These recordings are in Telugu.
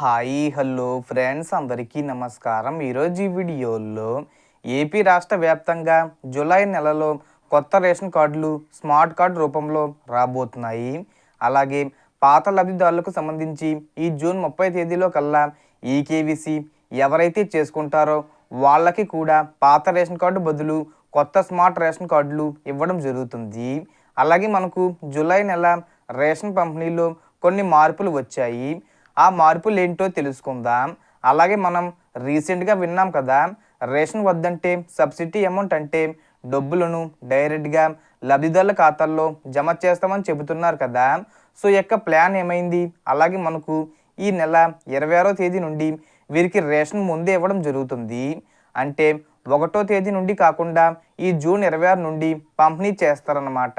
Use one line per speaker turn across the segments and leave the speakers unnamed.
హాయ్ హలో ఫ్రెండ్స్ అందరికీ నమస్కారం. ఈరోజు ఈ వీడియోలో ఏపీ రాష్ట్ర వ్యాప్తంగా జూలై నెలలో కొత్త రేషన్ కార్డులు స్మార్ట్ కార్డు రూపంలో రాబోతున్నాయి. అలాగే పాత లబ్ధిదారులకు సంబంధించి ఈ జూన్ ముప్పై తేదీలో కల్లా ఈకేవీసీ ఎవరైతే చేసుకుంటారో వాళ్ళకి కూడా పాత రేషన్ కార్డు బదులు కొత్త స్మార్ట్ రేషన్ కార్డులు ఇవ్వడం జరుగుతుంది. అలాగే మనకు జూలై నెల రేషన్ పంపిణీలో కొన్ని మార్పులు వచ్చాయి. ఆ మార్పులు ఏంటో తెలుసుకుందాం. అలాగే మనం రీసెంట్గా విన్నాం కదా రేషన్ వద్దంటే సబ్సిడీ అమౌంట్ అంటే డబ్బులను డైరెక్ట్గా లబ్ధిదారుల ఖాతాల్లో జమ చేస్తామని చెబుతున్నారు కదా. సో యొక్క ప్లాన్ ఏమైంది? అలాగే మనకు ఈ నెల ఇరవై ఆరో తేదీ నుండి వీరికి రేషన్ ముందే ఇవ్వడం జరుగుతుంది. అంటే ఒకటో తేదీ నుండి కాకుండా ఈ జూన్ ఇరవై ఆరు నుండి పంపిణీ చేస్తారన్నమాట.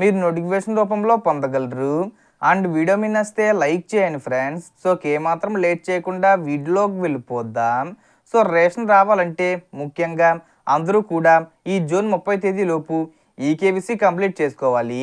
మీరు నోటిఫికేషన్ రూపంలో పొందగలరు. అండ్ వీడియో మీ నస్తే లైక్ చేయండి ఫ్రెండ్స్. సో ఏమాత్రం లేట్ చేయకుండా వీడియోలోకి వెళ్ళిపోద్దాం సో రేషన్ రావాలంటే ముఖ్యంగా అందరూ కూడా ఈ జూన్ ముప్పై తేదీలోపు ఈకేవీసీ కంప్లీట్ చేసుకోవాలి.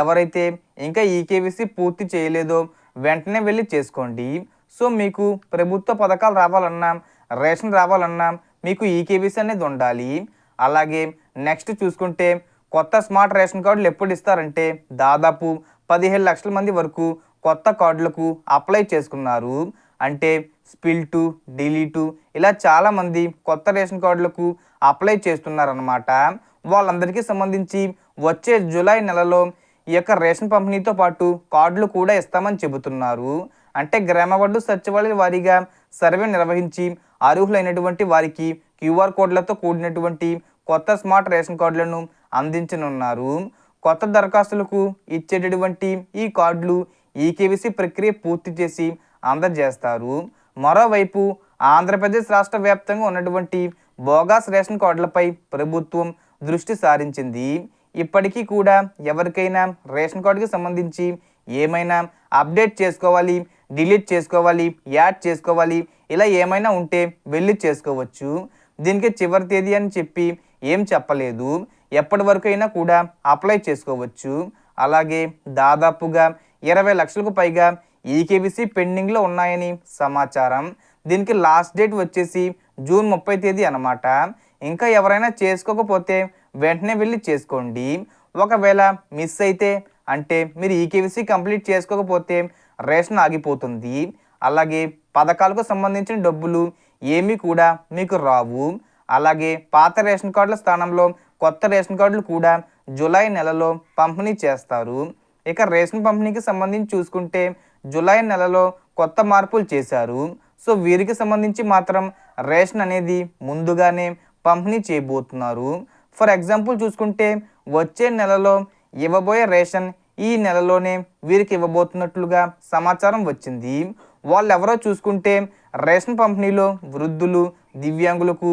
ఎవరైతే ఇంకా ఈకేవీసీ పూర్తి చేయలేదో వెంటనే వెళ్ళి చేసుకోండి. సో మీకు ప్రభుత్వ పథకాలు రావాలన్నా రేషన్ రావాలన్నా మీకు ఈకేవీసీ అనేది ఉండాలి. అలాగే నెక్స్ట్ చూసుకుంటే కొత్త స్మార్ట్ రేషన్ కార్డులు ఎప్పుడు ఇస్తారంటే దాదాపు పదిహేను లక్షల మంది వరకు కొత్త కార్డులకు అప్లై చేసుకున్నారు. అంటే స్పిల్టు డిలీటు ఇలా చాలామంది కొత్త రేషన్ కార్డులకు అప్లై చేస్తున్నారన్నమాట. వాళ్ళందరికీ సంబంధించి వచ్చే జూలై నెలలో ఈ యొక్క రేషన్ పంపిణీతో పాటు కార్డులు కూడా ఇస్తామని చెబుతున్నారు. అంటే గ్రామ వార్డు సచివాలయ వారీగా సర్వే నిర్వహించి అర్హులైనటువంటి వారికి క్యూఆర్ కోడ్లతో కూడినటువంటి కొత్త స్మార్ట్ రేషన్ కార్డులను అందించనున్నారు. కొత్త దరఖాస్తులకు ఇచ్చేటటువంటి ఈ కార్డులు ఈకేవీసీ ప్రక్రియ పూర్తి చేసి అందజేస్తారు. మరోవైపు ఆంధ్రప్రదేశ్ రాష్ట్ర వ్యాప్తంగా ఉన్నటువంటి బోగాస్ రేషన్ కార్డులపై ప్రభుత్వం దృష్టి సారించింది. ఇప్పటికీ కూడా ఎవరికైనా రేషన్ కార్డుకి సంబంధించి ఏమైనా అప్డేట్ చేసుకోవాలి డిలీట్ చేసుకోవాలి యాడ్ చేసుకోవాలి ఇలా ఏమైనా ఉంటే వెళ్ళి చేసుకోవచ్చు. దీనికి చివరి తేదీ అని చెప్పి ఏం చెప్పలేదు. ఎప్పటి వరకు అయినా కూడా అప్లై చేసుకోవచ్చు. అలాగే దాదాపుగా ఇరవై లక్షలకు పైగా ఈకేబీసీ పెండింగ్లో ఉన్నాయని సమాచారం. దీనికి లాస్ట్ డేట్ వచ్చేసి జూన్ ముప్పై తేదీ అనమాట ఇంకా ఎవరైనా చేసుకోకపోతే వెంటనే వెళ్ళి చేసుకోండి. ఒకవేళ మిస్ అయితే అంటే మీరు ఈకేవీసీ కంప్లీట్ చేసుకోకపోతే రేషన్ ఆగిపోతుంది. అలాగే పథకాలకు సంబంధించిన డబ్బులు ఏమీ కూడా మీకు రావు. అలాగే పాత రేషన్ కార్డుల స్థానంలో కొత్త రేషన్ కార్డులు కూడా జూలై నెలలో పంపిణీ చేస్తారు. ఇక రేషన్ పంపిణీకి సంబంధించి చూసుకుంటే జూలై నెలలో కొత్త మార్పులు చేశారు. సో వీరికి సంబంధించి మాత్రం రేషన్ అనేది ముందుగానే పంపిణీ చేయబోతున్నారు. ఫర్ ఎగ్జాంపుల్ చూసుకుంటే వచ్చే నెలలో ఇవ్వబోయే రేషన్ ఈ నెలలోనే వీరికి ఇవ్వబోతున్నట్లుగా సమాచారం వచ్చింది. వాళ్ళు ఎవరో చూసుకుంటే రేషన్ పంపిణీలో వృద్ధులు దివ్యాంగులకు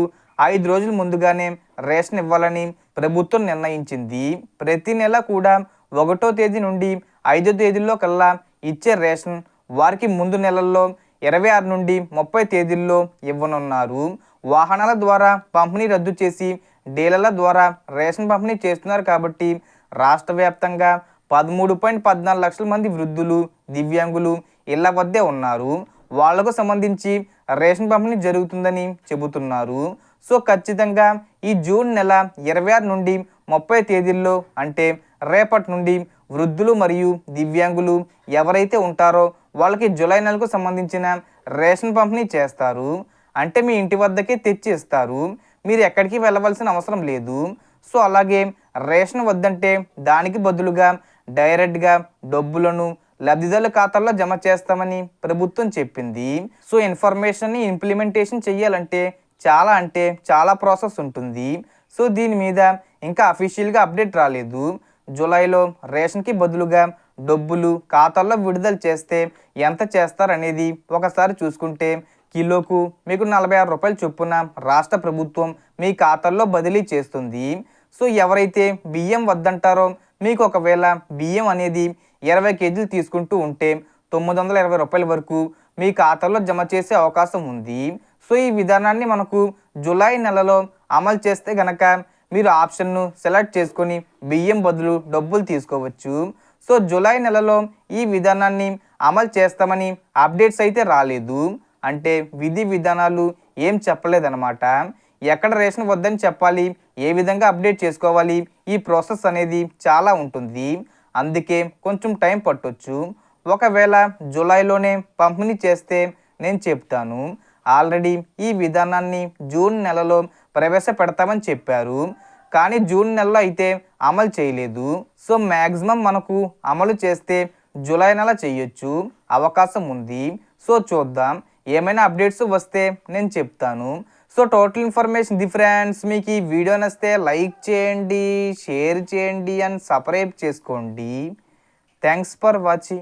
ఐదు రోజుల ముందుగానే రేషన్ ఇవ్వాలని ప్రభుత్వం నిర్ణయించింది. ప్రతి నెల కూడా ఒకటో తేదీ నుండి ఐదో తేదీల్లో కల్లా ఇచ్చే రేషన్ వారికి ముందు నెలల్లో ఇరవై ఆరు నుండి ముప్పై తేదీల్లో ఇవ్వనున్నారు. వాహనాల ద్వారా పంపిణీ రద్దు చేసి డీలర్ల ద్వారా రేషన్ పంపిణీ చేస్తున్నారు కాబట్టి రాష్ట్ర వ్యాప్తంగా పదమూడు పాయింట్ పద్నాలుగు లక్షల మంది వృద్ధులు దివ్యాంగులు ఇళ్ళ వద్దే ఉన్నారు. వాళ్ళకు సంబంధించి రేషన్ పంపిణీ జరుగుతుందని చెబుతున్నారు. సో ఖచ్చితంగా ఈ జూన్ నెల ఇరవై ఆరు నుండి ముప్పై తేదీల్లో అంటే రేపటి నుండి వృద్ధులు మరియు దివ్యాంగులు ఎవరైతే ఉంటారో వాళ్ళకి జూలై నెలకు సంబంధించిన రేషన్ పంపిణీ చేస్తారు. అంటే మీ ఇంటి వద్దకే తెచ్చి ఇస్తారు మీరు ఎక్కడికి వెళ్ళవలసిన అవసరం లేదు. సో అలాగే రేషన్ వద్దంటే దానికి బదులుగా డైరెక్ట్గా డబ్బులను లబ్ధిదారుల ఖాతాల్లో జమ చేస్తామని ప్రభుత్వం చెప్పింది. సో ఇన్ఫర్మేషన్ని ఇంప్లిమెంటేషన్ చేయాలంటే చాలా అంటే చాలా ప్రాసెస్ ఉంటుంది. సో దీని మీద ఇంకా అఫీషియల్గా అప్డేట్ రాలేదు. జూలైలో రేషన్కి బదులుగా డబ్బులు ఖాతాల్లో విడుదల చేస్తే ఎంత చేస్తారనేది ఒకసారి చూసుకుంటే కిలోకు మీకు నలభై ఆరు రూపాయలు చొప్పున రాష్ట్ర ప్రభుత్వం మీ ఖాతాల్లో బదిలీ చేస్తుంది. సో ఎవరైతే బియ్యం వద్దంటారో మీకు ఒకవేళ బియ్యం అనేది ఇరవై కేజీలు తీసుకుంటూ ఉంటే తొమ్మిది వందల ఇరవై రూపాయల వరకు మీ ఖాతాలో జమ చేసే అవకాశం ఉంది. సో ఈ విధానాన్ని మనకు జూలై నెలలో అమలు చేస్తే గనక మీరు ఆప్షన్ను సెలెక్ట్ చేసుకొని బియ్యం బదులు డబ్బులు తీసుకోవచ్చు. సో జూలై నెలలో ఈ విధానాన్ని అమలు చేస్తామని అప్డేట్స్ అయితే రాలేదు. అంటే విధి విధానాలు ఏం చెప్పలేదన్నమాట. ఎక్కడ రేషన్ వద్దని చెప్పాలి ఏ విధంగా అప్డేట్ చేసుకోవాలి ఈ ప్రాసెస్ అనేది చాలా ఉంటుంది. అందుకే కొంచెం టైం పట్టొచ్చు. ఒకవేళ జూలైలోనే పంపిణీ చేస్తే నేను చెప్తాను. ఆల్రెడీ ఈ విధానాన్ని జూన్ నెలలో ప్రవేశపెడతామని చెప్పారు. కానీ జూన్ నెలలో అయితే అమలు చేయలేదు. సో మ్యాక్సిమం మనకు అమలు చేస్తే జూలై నెల చేయొచ్చు. అవకాశం ఉంది. సో చూద్దాం. ఏమైనా అప్డేట్స్ వస్తే నేను చెప్తాను. సో టోటల్ ఇన్ఫర్మేషన్ ది ఫ్రెండ్స్ మీకు ఈ వీడియో నచ్చితే లైక్ చేయండి షేర్ చేయండి అండ్ సబ్స్క్రైబ్ చేసుకోండి. Thanks for watching.